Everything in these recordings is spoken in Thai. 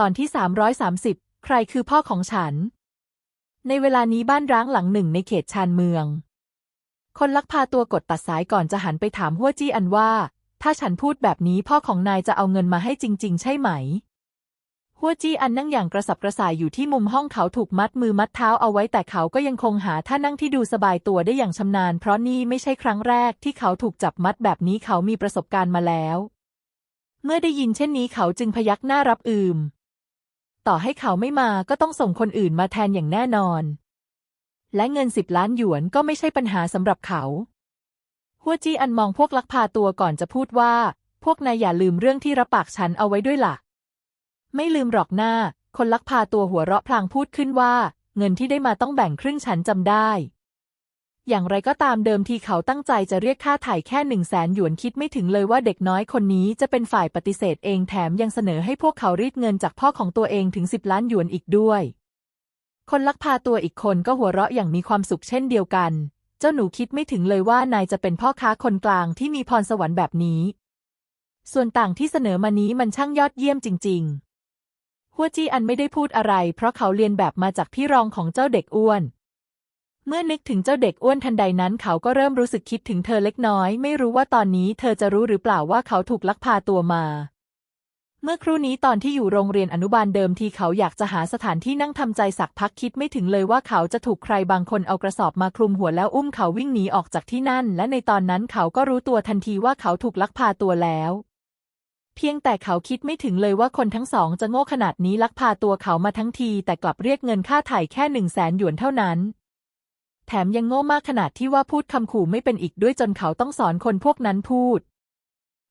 ตอนที่ 330 ใครคือพ่อของฉัน ในเวลานี้บ้านร้างหลังหนึ่งในเขตชานเมือง คนลักพาตัวกดตัดสายก่อนจะหันไปถามหัวจี้อันว่า ถ้าฉันพูดแบบนี้พ่อของนายจะเอาเงินมาให้จริง ๆ ใช่ไหม หัวจี้อันนั่งอย่างกระสับกระส่ายอยู่ที่มุมห้องเขาถูกมัดมือมัดเท้าเอาไว้แต่เขาก็ยังคงหาท่านั่งที่ดูสบายตัวได้อย่างชำนาญ เพราะนี่ไม่ใช่ครั้งแรกที่เขาถูกจับมัดแบบนี้เขามีประสบการณ์มาแล้ว เมื่อได้ยินเช่นนี้เขาจึงพยักหน้ารับอืม ต่อให้เขาไม่มาก็ต้องส่งคนอื่นมาแทนอย่างแน่นอน และเงินสิบล้านหยวนก็ไม่ใช่ปัญหาสำหรับเขา หัวจี้อันมองพวกลักพาตัวก่อนจะพูดว่า พวกนายอย่าลืมเรื่องที่รับปากฉันเอาไว้ด้วยล่ะ ไม่ลืมหรอกหน้า คนลักพาตัวหัวเราะพลางพูดขึ้นว่า เงินที่ได้มาต้องแบ่งครึ่งฉันจำได้ อย่างไรก็ตามเดิมทีเขาตั้งใจจะเรียกค่าถ่ายแค่หนึ่งแสนหยวนคิดไม่ถึงเลยว่าเด็กน้อยคนนี้จะเป็นฝ่ายปฏิเสธเองแถมยังเสนอให้พวกเขารีดเงินจากพ่อของตัวเองถึงสิบล้านหยวนอีกด้วย คนลักพาตัวอีกคนก็หัวเราะอย่างมีความสุขเช่นเดียวกัน เจ้าหนูคิดไม่ถึงเลยว่านายจะเป็นพ่อค้าคนกลางที่มีพรสวรรค์แบบนี้ ส่วนต่างที่เสนอมานี้มันช่างยอดเยี่ยมจริง ๆ หัวจี้อันไม่ได้พูดอะไร เพราะเขาเรียนแบบมาจากพี่รองของเจ้าเด็กอ้วน เมื่อนึกถึงเจ้าเด็กอ้วนทันใดนั้นเขาก็เริ่มรู้สึกคิดถึงเธอเล็กน้อย ไม่รู้ว่าตอนนี้เธอจะรู้หรือเปล่าว่าเขาถูกลักพาตัวมา เมื่อครู่นี้ตอนที่อยู่โรงเรียนอนุบาลเดิมทีเขาอยากจะหาสถานที่นั่งทำใจสักพักคิดไม่ถึงเลยว่าเขาจะถูกใครบางคนเอากระสอบมาคลุมหัวแล้วอุ้มเขาวิ่งหนีออกจากที่นั่น และในตอนนั้นเขาก็รู้ตัวทันทีว่าเขาถูกลักพาตัวแล้วเพียงแต่เขาคิดไม่ถึงเลยว่าคนทั้งสองจะโง่ขนาดนี้ลักพาตัวเขามาทั้งที แต่กลับเรียกเงินค่าไถ่แค่หนึ่งแสนหยวนเท่านั้น ถมยังโง่มากขนาดที่ว่าพูดคำขู่ไม่เป็นอีกด้วยจนเขาต้องสอนคนพวกนั้นพูด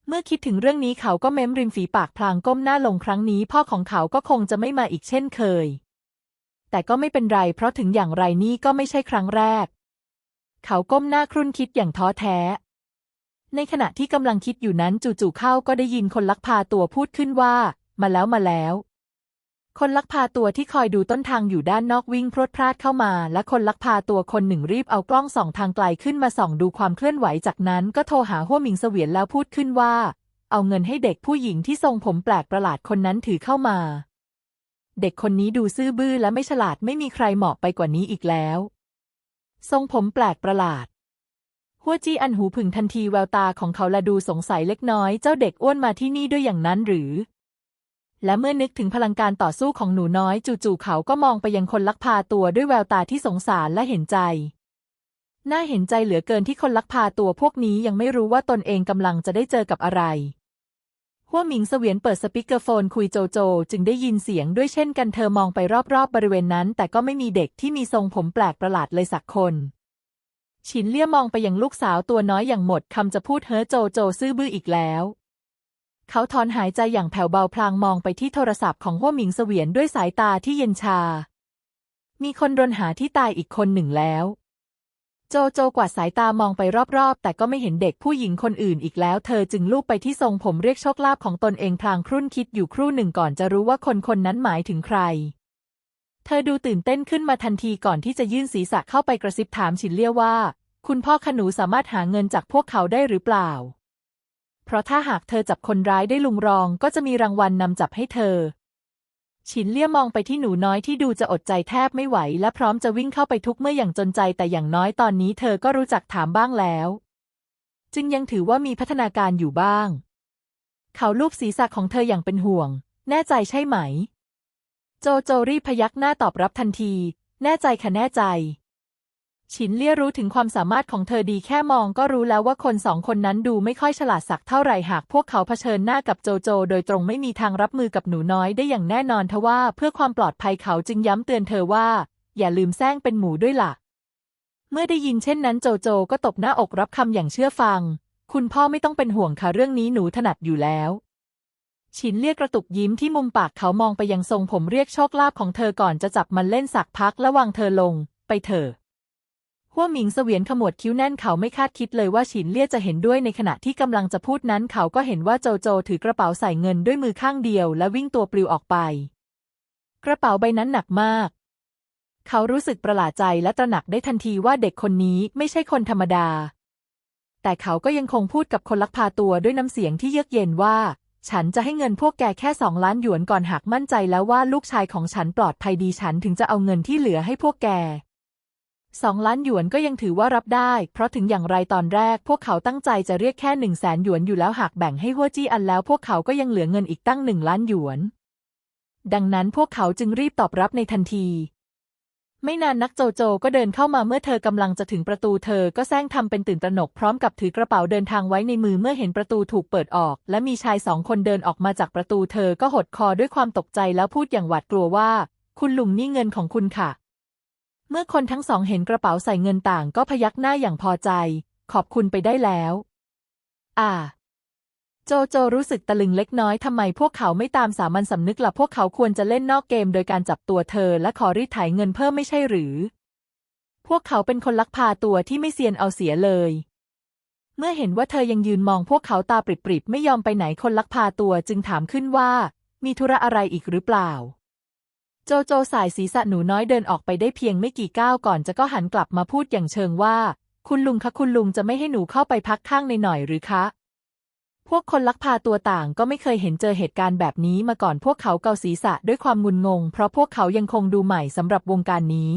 เมื่อคิดถึงเรื่องนี้เขาก็เม้มริมฝีปากพลางก้มหน้าลงครั้งนี้ พ่อของเขาก็คงจะไม่มาอีกเช่นเคย แต่ก็ไม่เป็นไร เพราะถึงอย่างไรนี่ก็ไม่ใช่ครั้งแรก เขาก้มหน้าครุ่นคิดอย่างท้อแท้ ในขณะที่กำลังคิดอยู่นั้นจู่ๆเข้าก็ได้ยินคนลักพาตัวพูดขึ้นว่า มาแล้วมาแล้ว คนลักพาตัวที่คอยดูต้นทางอยู่ด้านนอกวิ่งพรวดพลาดเข้ามา และคนลักพาตัวคนหนึ่งรีบเอากล้องส่องทางไกลขึ้นมาส่องดูความเคลื่อนไหวจากนั้นก็โทรหาหัวหมิงเสวียนแล้วพูดขึ้นว่า เอาเงินให้เด็กผู้หญิงที่ทรงผมแปลกประหลาดคนนั้นถือเข้ามา เด็กคนนี้ดูซื่อบื้อและไม่ฉลาดไม่มีใครเหมาะไปกว่านี้อีกแล้ว ทรงผมแปลกประหลาดหัวจี้อันหูผึ่งทันทีแววตาของเขาละดูสงสัยเล็กน้อยเจ้าเด็กอ้วนมาที่นี่ด้วยอย่างนั้นหรือ และเมื่อนึกถึงพลังการต่อสู้ของหนูน้อย จู่ๆเขาก็มองไปยังคนลักพาตัวด้วยแววตาที่สงสารและเห็นใจ น่าเห็นใจเหลือเกินที่คนลักพาตัวพวกนี้ยังไม่รู้ว่าตนเองกำลังจะได้เจอกับอะไรหัวหมิงเสวียนเปิดสปีกเกอร์โฟนคุยโจโจ จึงได้ยินเสียงด้วยเช่นกันเธอมองไปรอบๆบบริเวณนั้น แต่ก็ไม่มีเด็กที่มีทรงผมแปลกประหลาดเลยสักคนฉินเลี่ยมองไปยังลูกสาวตัวน้อยอย่างหมดคำจะพูดเฮ้อโจโจซื่อบื้ออีกแล้ว เขาถอนหายใจอย่างแผ่วเบาพลางมองไปที่โทรศัพท์ของหัวหมิงเสวียนด้วยสายตาที่เย็นชา มีคนรนหาที่ตายอีกคนหนึ่งแล้ว โจโจกวาดสายตามองไปรอบๆ แต่ก็ไม่เห็นเด็กผู้หญิงคนอื่นอีกแล้ว เธอจึงลูบไปที่ทรงผมเรียกโชคลาภของตนเองพลางครุ่นคิดอยู่ครู่หนึ่งก่อนจะรู้ว่าคนคนนั้นหมายถึงใคร เธอดูตื่นเต้นขึ้นมาทันทีก่อนที่จะยื่นศีรษะเข้าไปกระซิบถามฉินเลี่ยว่า คุณพ่อขนูสามารถหาเงินจากพวกเขาได้หรือเปล่า เพราะถ้าหากเธอจับคนร้ายได้ลุงรองก็จะมีรางวัลนนำจับให้เธอ ฉินเลี่ยมองไปที่หนูน้อยที่ดูจะอดใจแทบไม่ไหว และพร้อมจะวิ่งเข้าไปทุกเมื่ออย่างจนใจแต่อย่างน้อยตอนนี้เธอก็รู้จักถามบ้างแล้ว จึงยังถือว่ามีพัฒนาการอยู่บ้าง เขาลูบศีรษะของเธออย่างเป็นห่วง แน่ใจใช่ไหม โจโจรีพยักหน้าตอบรับทันที แน่ใจค่ะแน่ใจ ฉินเลี่ยรู้ถึงความสามารถของเธอดีแค่มองก็รู้แล้วว่าคนสองคนนั้นดูไม่ค่อยฉลาดสักเท่าไหร่หากพวกเขาเผชิญหน้ากับโจโจ โดยตรงไม่มีทางรับมือกับหนูน้อยได้อย่างแน่นอนทว่าเพื่อความปลอดภัยเขาจึงย้ำเตือนเธอว่า อย่าลืมแซงเป็นหมูด้วยล่ะเมื่อได้ยินเช่นนั้นโจโจก็ตบหน้าอกรับคำอย่างเชื่อฟัง คุณพ่อไม่ต้องเป็นห่วงค่ะเรื่องนี้หนูถนัดอยู่แล้วฉินเรียกกระตุกยิ้มที่มุมปากเขามองไปยังทรงผมเรียกโชคลาภของเธอก่อนจะจับมันเล่นสักพักและวางเธอลง ไปเถอะ หัวหมิงเสวียนขมวดคิ้วแน่นเขาไม่คาดคิดเลยว่าฉินเลี่ยจะเห็นด้วยในขณะที่กำลังจะพูดนั้น เขาก็เห็นว่าโจโจถือกระเป๋าใส่เงินด้วยมือข้างเดียว และวิ่งตัวปลิวออกไป กระเป๋าใบนั้นหนักมาก เขารู้สึกประหลาดใจและตระหนักได้ทันทีว่าเด็กคนนี้ไม่ใช่คนธรรมดา แต่เขาก็ยังคงพูดกับคนลักพาตัวด้วยน้ำเสียงที่เยือกเย็นว่า ฉันจะให้เงินพวกแกแค่สองล้านหยวนก่อนหากมั่นใจแล้วว่าลูกชายของฉันปลอดภัยดีฉันถึงจะเอาเงินที่เหลือให้พวกแก สองล้านหยวนก็ยังถือว่ารับได้ เพราะถึงอย่างไรตอนแรก พวกเขาตั้งใจจะเรียกแค่หนึ่งแสนหยวนอยู่แล้วหากแบ่งให้ฮัวจี้อันแล้วพวกเขาก็ยังเหลือเงินอีกตั้งหนึ่งล้านหยวน ดังนั้นพวกเขาจึงรีบตอบรับในทันที ไม่นานนักโจโจก็เดินเข้ามาเมื่อเธอกำลังจะถึงประตูเธอก็แซงทำเป็นตื่นตระหนกพร้อมกับถือกระเป๋าเดินทางไว้ในมือเมื่อเห็นประตูถูกเปิดออก และมีชายสองคนเดินออกมาจากประตูเธอก็หดคอด้วยความตกใจแล้วพูดอย่างหวาดกลัวว่า คุณลุงนี่เงินของคุณค่ะ เมื่อคนทั้งสองเห็นกระเป๋าใส่เงินต่างก็พยักหน้าอย่างพอใจ ขอบคุณไปได้แล้ว อ่า โจโจรู้สึกตะลึงเล็กน้อยทำไมพวกเขาไม่ตามสามัญสำนึกล่ะพวกเขาควรจะเล่นนอกเกมโดยการจับตัวเธอและขอรีดไถเงินเพิ่มไม่ใช่หรือ พวกเขาเป็นคนลักพาตัวที่ไม่เซียนเอาเสียเลย เมื่อเห็นว่าเธอยังยืนมองพวกเขาตาปริบๆไม่ยอมไปไหนคนลักพาตัวจึงถามขึ้นว่า มีธุระอะไรอีกหรือเปล่า จโจสายศีรษะหนูน้อยเดินออกไปได้เพียงไม่กี่ก้าวก่อนจะก็หันกลับมาพูดอย่างเชิงว่า คุณลุงคะคุณลุงจะไม่ให้หนูเข้าไปพักข้างในหน่อยหรือคะ พวกคนลักพาตัวต่างก็ไม่เคยเห็นเจอเหตุการณ์แบบนี้มาก่อนพวกเขาเกาศีรษะด้วยความงุนงง เพราะพวกเขายังคงดูใหม่สำหรับวงการนี้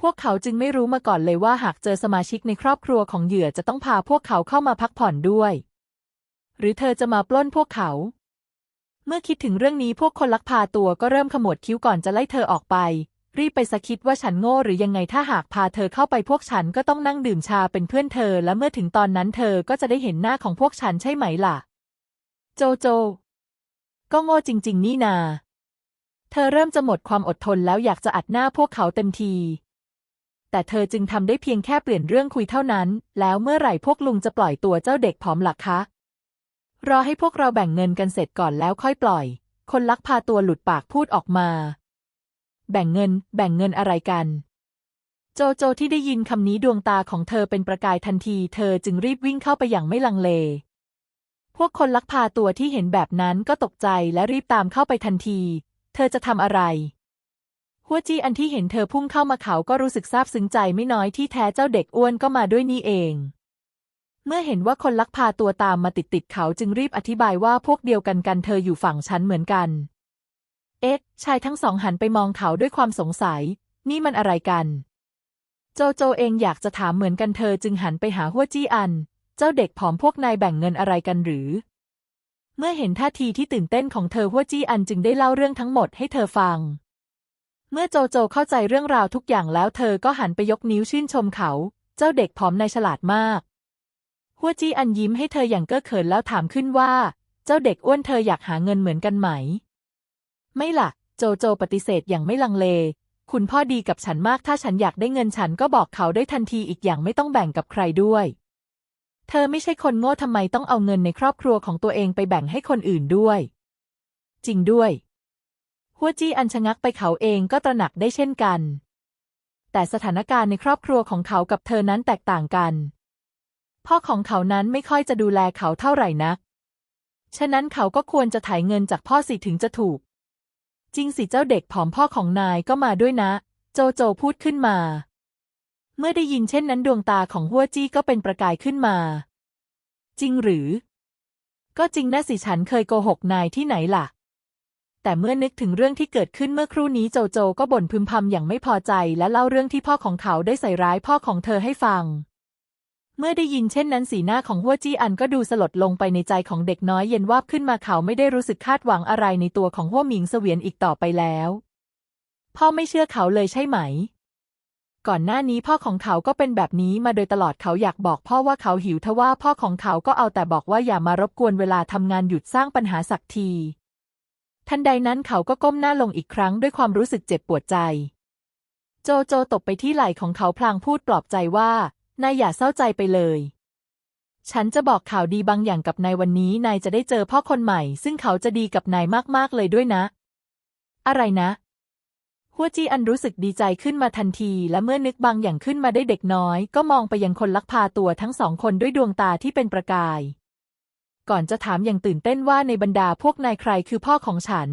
พวกเขาจึงไม่รู้มาก่อนเลยว่าหากเจอสมาชิกในครอบครัวของเหยื่อจะต้องพาพวกเขาเข้ามาพักผ่อนด้วย หรือเธอจะมาปล้นพวกเขา มื่อคิดถึงเรื่องนี้พวกคนลักพาตัวก็เริ่มขมวดคิ้วก่อนจะไล่เธอออกไป รีบไปสะคิดว่าฉันโง่หรือยังไงถ้าหากพาเธอเข้าไปพวกฉันก็ต้องนั่งดื่มชาเป็นเพื่อนเธอ และเมื่อถึงตอนนั้นเธอก็จะได้เห็นหน้าของพวกฉันใช่ไหมล่ะ โจโจ ก็โง่จริง ๆ นี่นา เธอเริ่มจะหมดความอดทนแล้วอยากจะอัดหน้าพวกเขาเต็มทีแต่เธอจึงทำได้เพียงแค่เปลี่ยนเรื่องคุยเท่านั้น แล้วเมื่อไหร่พวกลุงจะปล่อยตัวเจ้าเด็กผอมหลักคะ รอให้พวกเราแบ่งเงินกันเสร็จก่อนแล้วค่อยปล่อย คนลักพาตัวหลุดปากพูดออกมา แบ่งเงิน แบ่งเงินอะไรกัน โจโจที่ได้ยินคำนี้ดวงตาของเธอเป็นประกายทันที เธอจึงรีบวิ่งเข้าไปอย่างไม่ลังเล พวกคนลักพาตัวที่เห็นแบบนั้นก็ตกใจและรีบตามเข้าไปทันที เธอจะทำอะไรหัวจี้อันที่เห็นเธอพุ่งเข้ามาเขาก็รู้สึกซาบซึ้งใจไม่น้อยที่แท้เจ้าเด็กอ้วนก็มาด้วยนี่เอง เมื่อเห็นว่าคนลักพาตัวตามมาติดติดเขาจึงรีบอธิบายว่าพวกเดียวกันกันเธออยู่ฝั่งฉันเหมือนกัน เอ๊ะชายทั้งสองหันไปมองเขาด้วยความสงสัย นี่มันอะไรกัน โจโจเองอยากจะถามเหมือนกันเธอจึงหันไปหาหัวจี้อัน เจ้าเด็กผอมพวกนายแบ่งเงินอะไรกันหรือ เมื่อเห็นท่าทีที่ตื่นเต้นของเธอหัวจี้อันจึงได้เล่าเรื่องทั้งหมดให้เธอฟังเมื่อโจโจเข้าใจเรื่องราวทุกอย่างแล้วเธอก็หันไปยกนิ้วชื่นชมเขา เจ้าเด็กผอมนายฉลาดมาก หัวจี้อันยิ้มให้เธออย่างเก้อเขินแล้วถามขึ้นว่า เจ้าเด็กอ้วนเธออยากหาเงินเหมือนกันไหม ไม่ล่ะ โจโจปฏิเสธอย่างไม่ลังเล คุณพ่อดีกับฉันมากถ้าฉันอยากได้เงินฉันก็บอกเขาได้ทันทีอีกอย่างไม่ต้องแบ่งกับใครด้วย เธอไม่ใช่คนโง่ทำไมต้องเอาเงินในครอบครัวของตัวเองไปแบ่งให้คนอื่นด้วย จริงด้วยหัวจี้อันชะงักไปเขาเองก็ตระหนักได้เช่นกัน แต่สถานการณ์ในครอบครัวของเขากับเธอนั้นแตกต่างกัน พ่อของเขานั้นไม่ค่อยจะดูแลเขาเท่าไหร่นัก ฉะนั้นเขาก็ควรจะถ่ายเงินจากพ่อสิถึงจะถูก จริงสิเจ้าเด็กผอมพ่อของนายก็มาด้วยนะ โจโจพูดขึ้นมา เมื่อได้ยินเช่นนั้นดวงตาของหัวจี้ก็เป็นประกายขึ้นมา จริงหรือ ก็จริงนะสิฉันเคยโกหกนายที่ไหนล่ะ แต่เมื่อนึกถึงเรื่องที่เกิดขึ้นเมื่อครู่นี้โจโจก็บ่นพึมพำอย่างไม่พอใจและเล่าเรื่องที่พ่อของเขาได้ใส่ร้ายพ่อของเธอให้ฟัง เมื่อได้ยินเช่นนั้นสีหน้าของหัวจี้อันก็ดูสลดลงไปในใจของเด็กน้อยเย็นวาบขึ้นมาเขาไม่ได้รู้สึกคาดหวังอะไรในตัวของหัวหมิงเสวียนอีกต่อไปแล้ว พ่อไม่เชื่อเขาเลยใช่ไหม ก่อนหน้านี้พ่อของเขาก็เป็นแบบนี้มาโดยตลอดเขาอยากบอกพ่อว่าเขาหิวทว่าพ่อของเขาก็เอาแต่บอกว่าอย่ามารบกวนเวลาทำงานหยุดสร้างปัญหาสักที ทันใดนั้นเขาก็ก้มหน้าลงอีกครั้งด้วยความรู้สึกเจ็บปวดใจ โจโจตบไปที่ไหล่ของเขาพลางพูดปลอบใจว่า นายอย่าเศร้าใจไปเลย ฉันจะบอกข่าวดีบางอย่างกับนายวันนี้นายจะได้เจอพ่อคนใหม่ ซึ่งเขาจะดีกับนายมากๆเลยด้วยนะ อะไรนะ หัวจี้อันรู้สึกดีใจขึ้นมาทันที และเมื่อนึกบางอย่างขึ้นมาได้เด็กน้อย ก็มองไปยังคนลักพาตัวทั้งสองคนด้วยดวงตาที่เป็นประกาย ก่อนจะถามอย่างตื่นเต้นว่าในบรรดาพวกนายใครคือพ่อของฉัน